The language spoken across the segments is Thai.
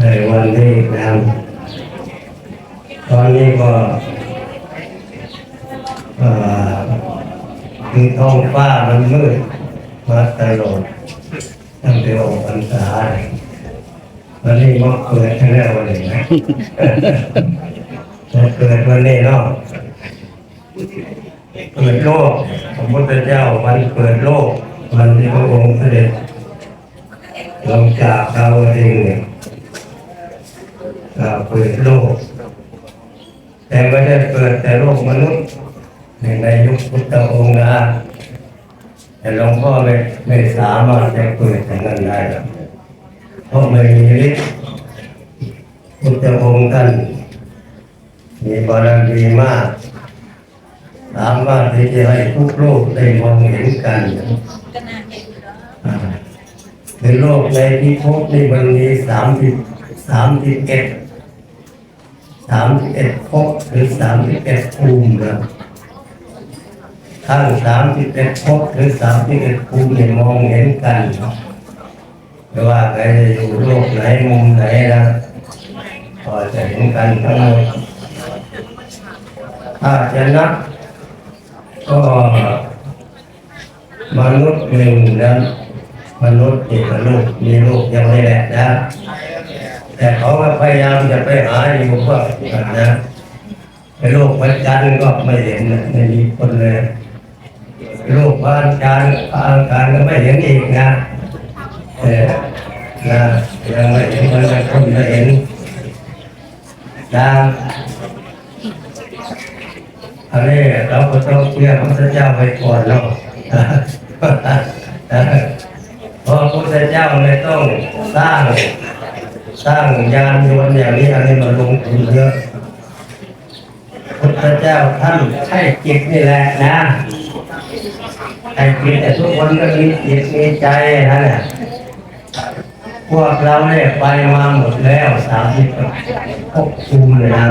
ในวันนี้นะครับตอนนี้ก็เอ่อคือท้องฟ้ามันมืดมาตลอดตั้งแต่ออกพรรษาวันนี้มาเกิดทั้งแล้ววันนี้นะมาเกิดวันนี้เนาะเกิดโลกพระพุทธเจ้าวันเกิดโลกวันที่พระองค์เสด็จ ลงจากดาวดึงส์เอ่าเปิดโลก แต่ไม่ได้เปิดแต่โลกมนุษย์ในในยุคพุทธองค์นะแต่หลวงพ่อไม่ไม่สามารถจะเปิดอย่างนั้นได้เพราะไม่มีฤทธิ์พุทธองค์ท่านมีบารมีมาก สามารถที่จะให้ทุกโลกได้มองเห็นกันอ่า ในโลกในพิภพนี่มันมีสามสิบสามสิบเอ็ดสามสิบเอ็ดภพหรือสามสิบเอ็ดภูมินะทั้งสามสิบเอ็ดภพหรือสามสิบเอ็ดภูมิเนี่ยมองเห็นกันไม่ว่าใครจะอยู่โลกไหนมุมไหนนะก็จะเห็นกันทั้งหมดถ้าจะนับก็มนุษย์หนึ่งนะ มนุษย์เอกลูกมีลูกยังไม่แหละนะ แต่เขาก็พยายามจะไปหาอยู่ก็นะไอ้โลกวันจันทร์ก็ไม่เห็นนะไม่มีคนเลยโลกวันจันทร์อังคารก็ไม่เห็นอีกนะเออนะยังไม่เห็นมันจะคนไม่เห็นนะอันนี้เราก็ต้องเชื่อพระเจ้าไปก่อนเนาะ พระพุทธเจ้าเลยต้องสร้างสร้างยานยนต์อย่างนี้อะไรมาลงทุนเยอะพุทธเจ้าท่านใช่จิตนี่แหละนะไอ้จิตแต่ทุกคนก็มีจิตมีใจนั่นแหละพวกเราเนี่ยไปมาหมดแล้วสามสิบหกภูมิเลยนะ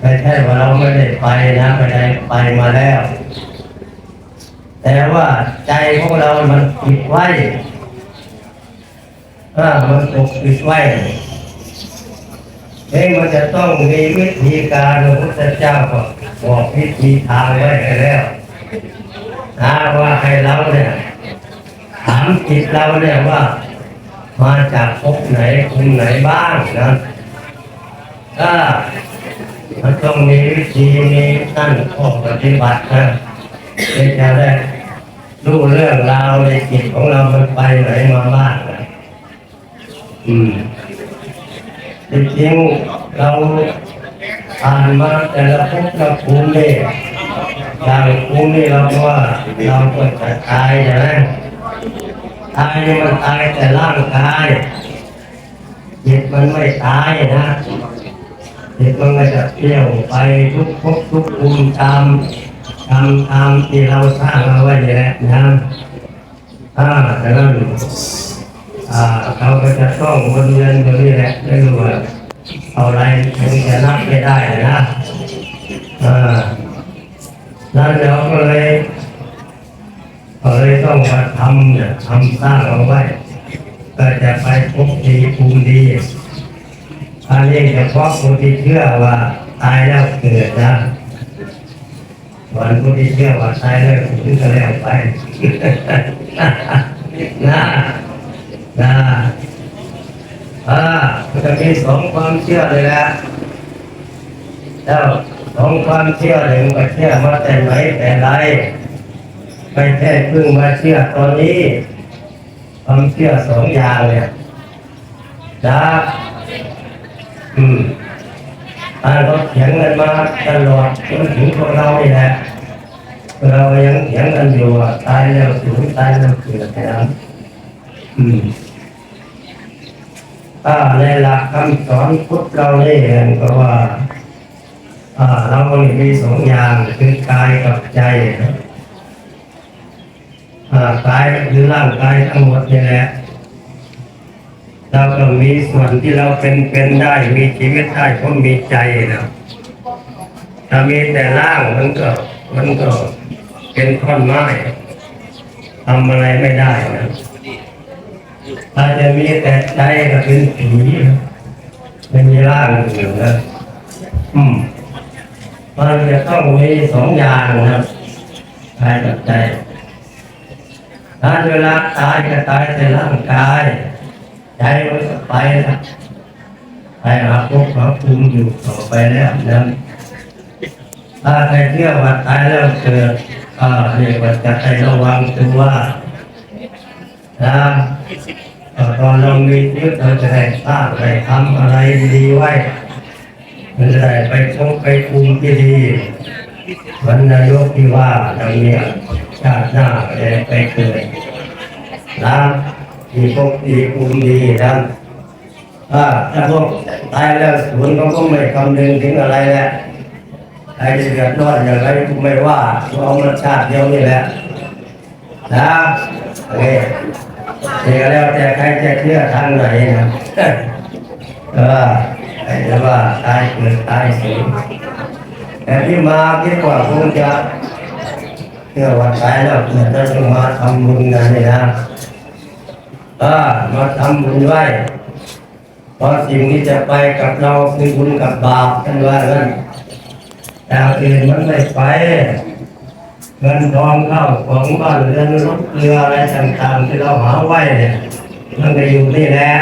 ไม่ใช่ว่าเราไม่ได้ไปนะไม่ได้ไปมาแล้ว แต่ว่าใจของเรามันปิดไว้ถ้ามันปกปิดไว้เองมันจะต้องมีวิธีการพระพุทธเจ้าก็บอกวิธีทางไว้ให้แล้วถ้าว่าให้เราเนี่ยถามจิตเราเนี่ยว่า มาจากภพไหนภูมิไหนบ้างนะถ้ามันต้องมีวิธีมีตั้นข้อปฏิบัตินะเพื่อจะได้ รู้เรื่องราวในจิตของเรามันไปไหนมาบ้างนะอืมจริงๆเราผ่านมาแต่ละภพละภูมินี่อย่างภูมินี่เราว่าเราก็จะตายใช่ไหมตายนี่มันตายแต่ร่างกายจิตมันไม่ตายนะจิตมันก็จะเที่ยวไปทุกภพทุกภูมิตาม ทำตามที่เราสร้างเอาไว้นี่แหละนะถ้าแต่นั้นอ่าเราก็จะต้องวนเวียนอยู่นี่แหละไม่รู้ว่าเอาอะไรถึงจะนับไม่ได้นะอ่าแล้วเราก็เลยก็เลยต้องมาทำเนี่ยทำสร้างเอาไว้ก็จะไปพบดีภูมิดีอันนี้เฉพาะคนที่เชื่อว่าตายแล้วเกิดนะ วันพุธที่เชื่อว่าตายแล้วถึงจะแล้วไปนะนะอ่ามันจะมีสองความเชื่อเลยละแล้วสองความเชื่อหนึ่งก็เชื่อมาแต่ไหนแต่ไรไม่ใช่เพิ่งมาเชื่อตอนนี้ ความเชื่อสองอย่างเนี่ยนะอืม เราเถียงกันมาตลอดจนถึงพวกเรานี่แหละเรายังเถียงกันอยู่ตายแล้วสูญตายแล้วเกิดนะอืมอ่าในหลักคำสอนพุทธเราเนี่ยก็ว่าอ่าเรามีสองอย่างคือกายกับใจนะอ่ากายคือร่างกายทั้งหมดนี่แหละ เราก็มีส่วนที่เราเป็นเป็นได้มีชีวิตได้เพราะมีใจนะถ้ามีแต่ร่างมันก็มันก็เป็นท่อนไม้ทำอะไรไม่ได้นะถ้าจะมีแต่ใจก็เป็นผีไม่มีร่างอยู่นะอืมมันจะต้องมีสองอย่างนะกายกับใจถ้าเวลาตายก็ตายแต่ร่างกาย ใจมันก็ไปนะไปหาพวกหาภูมิอยู่ต่อไปแล้วนะถ้าใครเชื่อว่าตายแล้วเกิดก็เรียกว่าจะให้ระวังตัวนะตอนเรามีชีวิตเราจะได้สร้างไปทำอะไรดีไว้มันจะได้ไปชมไปคุมที่ดีวันนายกที่ว่าเราเนี่ยชาติหน้าจะได้ไปเกิดนะ มีพวกดีคุมดีนะถ้าถ้าพวกตายแล้วศูนย์เขาก็ไม่คำนึงถึงอะไรแหละใครจะเดือดร้อนอย่างไรก็ไม่ว่าเอามาชาติเดียวนี่แหละนะโอเคเดี๋ยวแล้วแต่ใครจะเชื่อทางไหนนะเออใครจะว่าตายเกิดตายสูญแต่ที่มาคิดว่าคงจะเชื่อว่าตายแล้วเกิดแล้วต้องมาทำบุญกันนี่นะ เออมาทำบุญไว้เพราะสิ่งที่จะไปกับเราคือบุญกับบาปกันว่านั้นแต่อื่นมันไม่ไปเงินทองเข้าของบ้านเรือนรถเรืออะไรต่างๆที่เราหาไว้เนี่ยมันก็อยู่นี่แหละ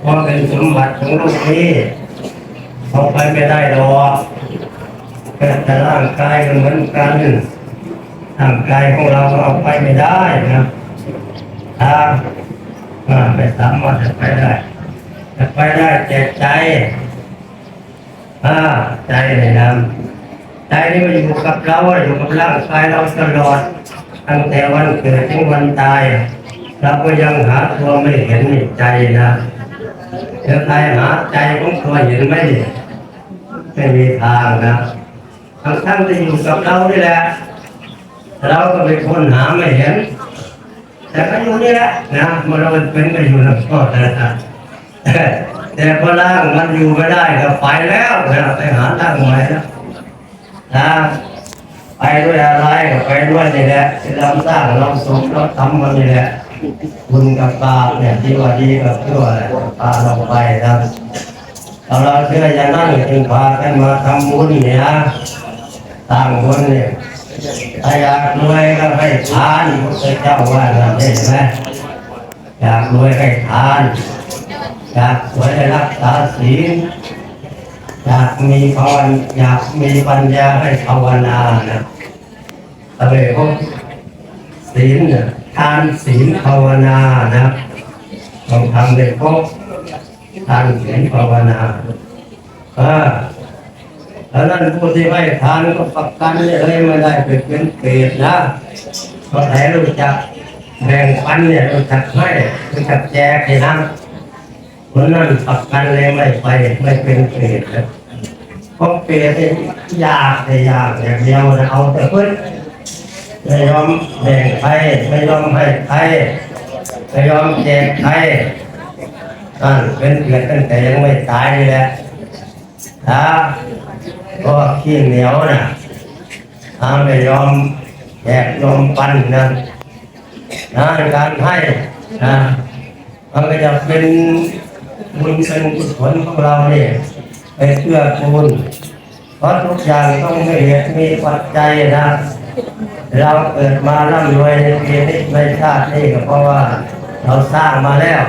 เพราะเป็นสมบัติของโลกนี้เอาไปไม่ได้หรอกแต่ร่างกายก็เหมือนกันร่างกายของเราเอาไปไม่ได้นะ ถ้าอ่าไม่สามารถจะไปได้จะไปได้แต่ใจอ่าใจในนามใจนี่มันอยู่กับเราอยู่กับร่างกายเราตลอดตั้งแต่วันเกิดถึงวันตายเราก็ยังหาตัวไม่เห็นใจนะเดี๋ยวใครหาใจของตัวเห็นไหมไม่มีทางนะทั้งทั้งที่อยู่กับเรานี่แหละเราก็เป็นคนหาไม่เห็น แต่ก็อยู่นี่แหละนะมันเราเป็นก็อยู่นะก็นะแต่พอร่างมันอยู่ไม่ได้ก็ไปแล้วนะไปหาร่างใหม่แล้วนะไปด้วยอะไรไปด้วยนี่แหละที่เราสร้างเราสมเราทำมันนี่แหละบุญกับบาปเนี่ยที่ว่าดีกับชั่วอะไรพาเราไปนะเราเราเชื่ออย่างนั้นจึงพากันมาทำบุญเนี่ยนะสร้างบุญเนี่ย อยากรวยก็ให้ทานพระเจ้าว่าเราเห็นไหมอยากรวยให้ทานอยากสวยให้รักษาศีลอยากมีภาวนาอยากมีปัญญาให้ภาวนานะอะไรพวกศีลเนี่ยทานศีลภาวนานะต้องทำในพวกทานศีลภาวนาเออ แล้วนั้นผู้ที่ไม่ทานก็ประกันเลยไม่ได้เป็นเป็นเปรตนะเพราะแต่รู้จักแบ่งปันเนี่ยรู้จักให้รู้จักแจกให้นะเพราะนั้นประกันเลยไม่ไปไม่เป็นเปรตนะเพราะเปรตเนี่ยยากแต่ยากอย่างเดียวนะเอาแต่เพื่อนไม่ยอมแบ่งใครไม่ยอมให้ใครไม่ยอมแจกใครนั่นเป็นเปรตตั้งแต่ยังไม่ตายนี่แหละถ้า ก็ขี้เหนียวนะถ้าไม่ยอมแจกยอมปันนะนะการให้นะมันก็จะเป็นบุญเป็นกุศลของเราเนี่ยไปเพื่อคุณเพราะทุกอย่างต้องมีเหตุมีปัจจัยนะเราเกิดมาร่ำรวยในปีนี้ในชาตินี้ก็เพราะว่าเราสร้างมาแล้ว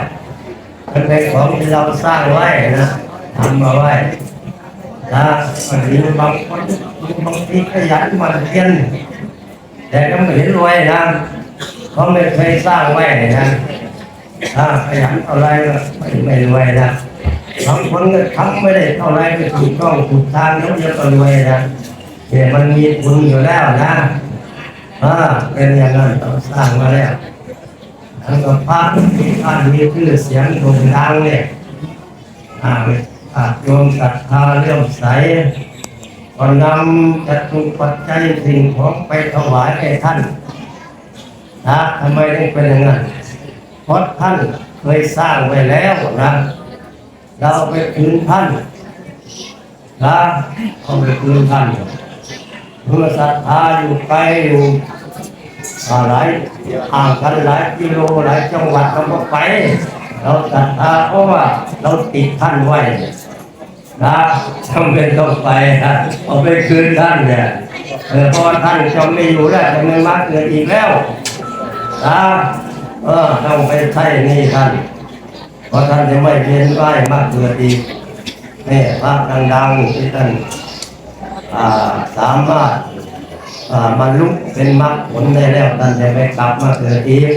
มันเป็นของที่เราสร้างไว้นะทำมาไว้ นะบางทีบางคนบางทีขยันมันเพียนแต่ก็ไม่เห็นรวยนะเพราะไม่เคยสร้างไว้นะถ้าขยันเท่าไรก็ไม่ไม่รวยนะบางคนก็ทำไม่ได้เท่าไรก็ถูกต้องถูกทางแล้วจะก็รวยนะแต่มันมีบุญอยู่แล้วนะอ่าเป็นอย่างนั้นต้องสร้างมาแล้วแล้วก็พระที่ท่านมีชื่อเสียงโด่งดังเนี่ยอ่า อาโยมศรัทธาเลื่อมใสก็นำจัตุปัจจัยสิ่งของไปถวายให้ท่านนะทำไมถึงเป็นอย่างนั้นเพราะท่านเคยสร้างไว้แล้วนะเราไปคืนท่านนะเอาไปคืนท่านเมื่อศรัทธาอยู่ไกลอยู่อ่าหลายห่างกันหลายกิโลหลายจังหวัดเราก็ไป เราศรัทธาเพราะว่าเราติดท่านไว้ นะจำเป็นต้องไปนะเอาไปคืนท่านเนี่ยเออพราะท่านจะไม่อยู่แล้วจะไม่มาเกิดอีกแล้วนะเออต้องไปใช้หนี่ท่านเพราะท่านจะไม่เวียนว่ายมาเกิดอีกนี่พระดังๆที่ท่านาสามารถบรรลุเป็นมรรคผลได้แล้วท่านจะไม่กลับมาเกิดอีก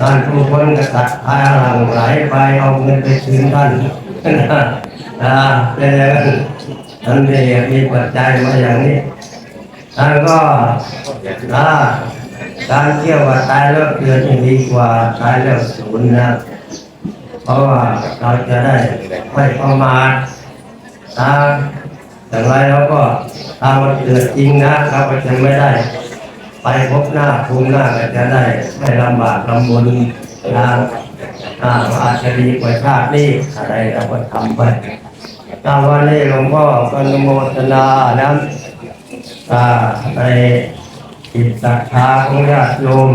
ท่านผู้คนกษัตริย์พาหลังไหลไปเอาเงินไปคืนท่าน อ่าเป็นอย่างนั้นนมีมีปัจจัยมาอย่างนี้ท่านก็อ่าการเที่ยวว่าตายแล้วเกิดยังดีกว่าตายแล้วศูนย์นะเพราะว่าเราจะได้ไม่ประมาทนะแต่ไรเราก็ตามวันเกิดจริงนะเราก็จะไม่ได้ ไปพบหน้าภูมิหน้าก็จะได้ไม่ลำบากลำบนนะอ่าอาจจะดีกว่าชาตินี้อะไรเราก็ทำไป ตามวันนี้หลวงพ่อก็อนโมทนานะอ่าในจิตศรัทธาของญาติโยม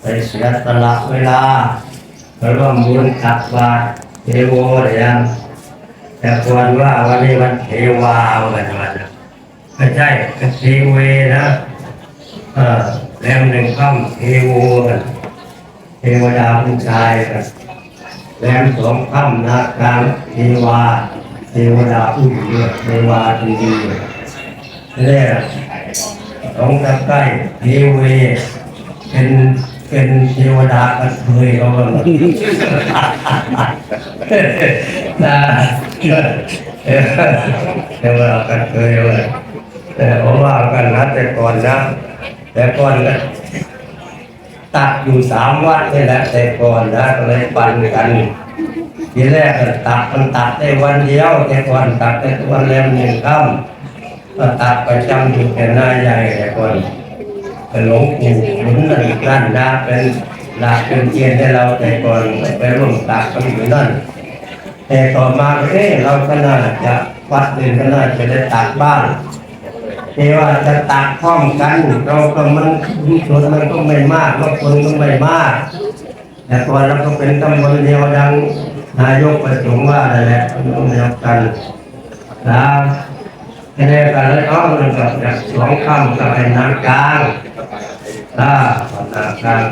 ไปเสียสละเวลาแล้วก็มูลตักบาตรเทโวอะไรยังแต่ควรว่าวันนี้วันเทวาวันวันนะไม่ใช่เป็นเทเวนะเออแรมหนึ่งค่ำเทโวกันเทวดาผู้ชายกันแรมสองค่ำนากางเทวาเท เทวดาผู้หญิงด้วยเทวาดีดีเรียกสองตะใกล้เทเวเป็นเป็นเทวดากันเคยเขาบ้างนะเทวดากันเคยเลยแต่ผมว่ากันนะแต่ก่อนนะ แต่ก่อนนะตักอยู่สามวัดนี่แหละแต่ก่อนนะก็เลยปันกัน ทีแรกตักมันตักได้วันเดียวแต่ก่อนตักได้วันแรมหนึ่งค่ำก็ตักประจำอยู่แค่หน้าใหญ่แต่ก่อนเป็นหลวงปู่หมุนนั่นนั่นนะเป็นหลักเป็นเกียรติให้เราแต่ก่อนไปร่วมตักกันอยู่นั่นแต่ต่อมาเอ๊ะเราก็น่าจะวัดอื่นก็น่าจะได้ตักบ้างแต่ว่าจะตักพร้อมกันเราก็มันชนมันก็ไม่มากแล้วคนก็ไม่มากแต่ก่อนเราก็เป็นตำบลเดียวดัง นายกประสงค์ว่านั่นแหละตำบลเดียวกันนะแค่กันแล้วก็มันก็จากสองคำกับไอ้นางกลางถ้านางกลาง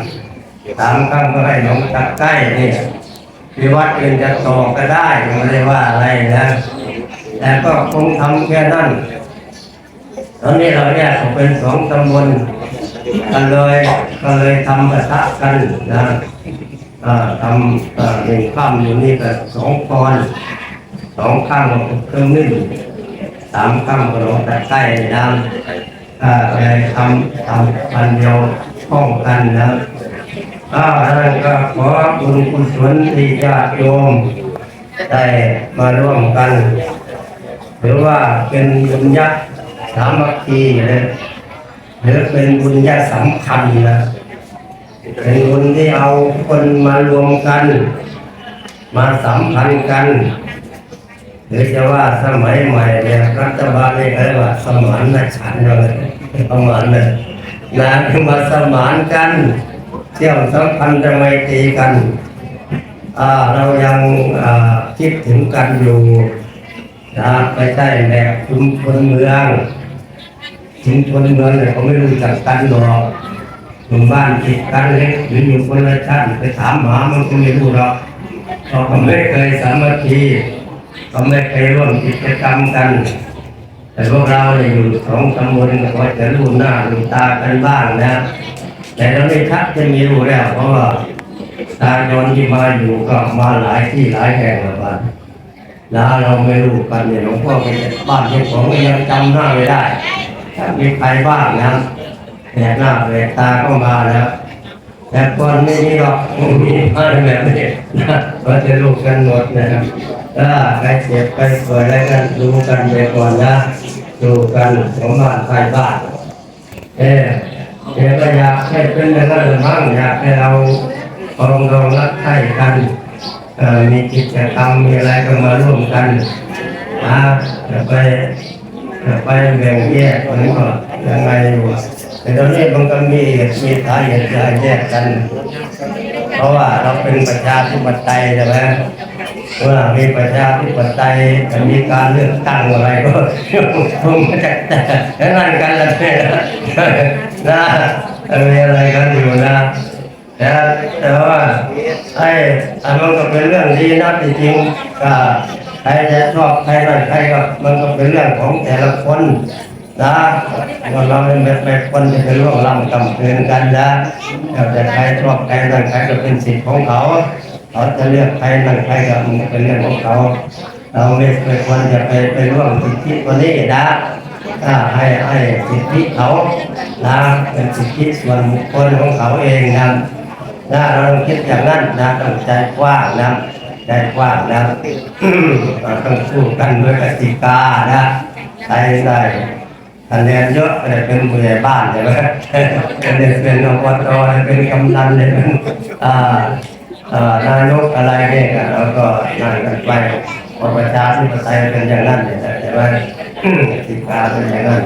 สามคำก็ให้หลวงตาใกล้นี่ที่วัดอื่นจะต่อก็ได้ไม่ได้ว่าอะไรนะแต่ก็คงทำแค่นั้นตอนนี้เราแยกออกเป็นสองตำบลกันเลยก็เลยทำกระทะกันนะ ทำหนึ่งข้ามอยู่นี่ก็สองปอนสองข้างก็เครื่องนึ่งสามข้างก็ลงแต่ใกล้น้ำอ่าเลยทำทำพันเดียวป้องกันนะอ่าแล้วก็ขอบุญกุศลที่ญาติโยมได้มาร่วมกัน หรือว่าเป็นบุญญาสามัคคีนะหรือเป็นบุญญาสำคัญนะ เป็นบุญที่เอาคนมารวมกัน มาสัมพันธ์กัน หรือจะว่าสมัยใหม่เนี่ยรัฐบาลเรียกว่าสมานฉันท์เลยประมาณนั้นนะคือมาสมานกันเที่ยวสัมพันธ์จะไม่ตรีกันอ่าเรายังอ่าคิดถึงกันอยู่นะไม่ใช่แบบชุมชนเมืองชุมชนเมืองเนี่ยเขาไม่รู้จักกันหรอก หมู่บ้านติดกันเล็กหรืออยู่คนละชั้นไปถามหมามันก็ไม่รู้หรอกเพราะเขาไม่เคยสามัคคีเขาไม่เคยร่วมกิจกรรมกัน แต่พวกเราเนี่ยอยู่สองตำบลก็จะรู้หน้ารู้ตากันบ้างนะ แต่เราไม่ชักจะมีรู้แล้วเพราะว่าตาโยนที่มาอยู่ก็มาหลายที่หลายแห่งแล้วบ้างแล้วเราไม่รู้กันเนี่ยหลวงพ่อไปบ้านเจ้าของยังจำหน้าไม่ได้ถ้ามีใครบ้างนะ แหกหน้าแหกตาเข้ามาแล้วแต่ก่อนไม่มีหรอกมีบ้านแบบนี้นก็จะรู้กันหมดนะครับถ้าใครเจ็บใครป่วยอะไรกันดูกันไปก่อนนะดูกันของบ้านใครบ้านเออเออก็อยากให้เป็นอย่างบ้างอยากให้เราปรองดองรักใคร่กันมีกิจกรรมมีอะไรก็มาร่วมกันนะจะไปจะไปแบ่งแยกมันก็ยังไงอยู่ อะในตอนนี้มันก็มีเหตุมีสาเหตุจะแยกกัน เพราะว่าเราเป็นประชาธิปไตยใช่ไหมเมื่อมีประชาธิปไตยจะมีการเลือกตั้งอะไรก็คงจะจะนั่นกันละเนี่ยนะมีอะไรกันอยู่นะแต่แต่ว่าไอ้อันมันก็เป็นเรื่องดีนะจริงก็ใครจะชอบใครนั่ใครก็มันก็เป็นเรื่องของแต่ละคน นะเราเราไม่ไม่ควรจะไปร่วงล้ำกำเกินกันนะแต่ใครชอบใครนั่นใครก็เป็นสิทธิ์ของเขา เขาจะเลือกใครนั่นใครก็มันเป็นเรื่องของเขา เราไม่ไม่ควรจะไปไปร่วมสิทธิตัวนี้นะถ้าให้ให้สิทธิเขานะเป็นสิทธิส่วนบุคคลของเขาเองนะนะเราต้องคิดอย่างนั้นนะต้องใจกว้างนะใจกว้างนะต้องสู้กันด้วยกติกานะใครได้ คะแนนเยอะก็ได้เป็นผู้ใหญ่บ้านใช่ไหมเป็นเป็นอบตเป็นกำนันเลยเป็นอ่าอ่อนายกอะไรเนี่ยก็แล้วก็นั่นกันไปพอประชาธิปไตยเป็นอย่างนั้นเนี่ยใช่ไหมสิกาเป็นอย่างนั้น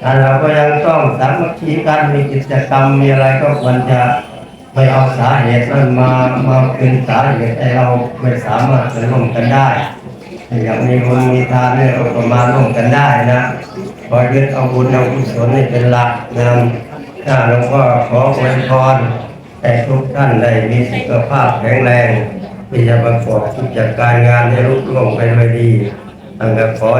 แล้วเราก็ยังต้องสามัคคีกันมีกิจกรรมมีอะไรก็ควรจะไม่เอาสาเหตุนั้นมามาเป็นสาเหตุให้เราไม่สามารถจะร่วมกันได้อย่างมีบุญมีทานเนี่ยเราก็มาร่วมกันได้นะ ขอยึดเอาบุญเอากุศลนี่เป็นหลักนะถ้าหลวงพ่อขออวยพรให้ทุกท่านได้มีสุขภาพแข็งแรงที่จะประกอบกิจการงานให้รุ่งเรืองไปด้วยดีตั้งแต่ขอ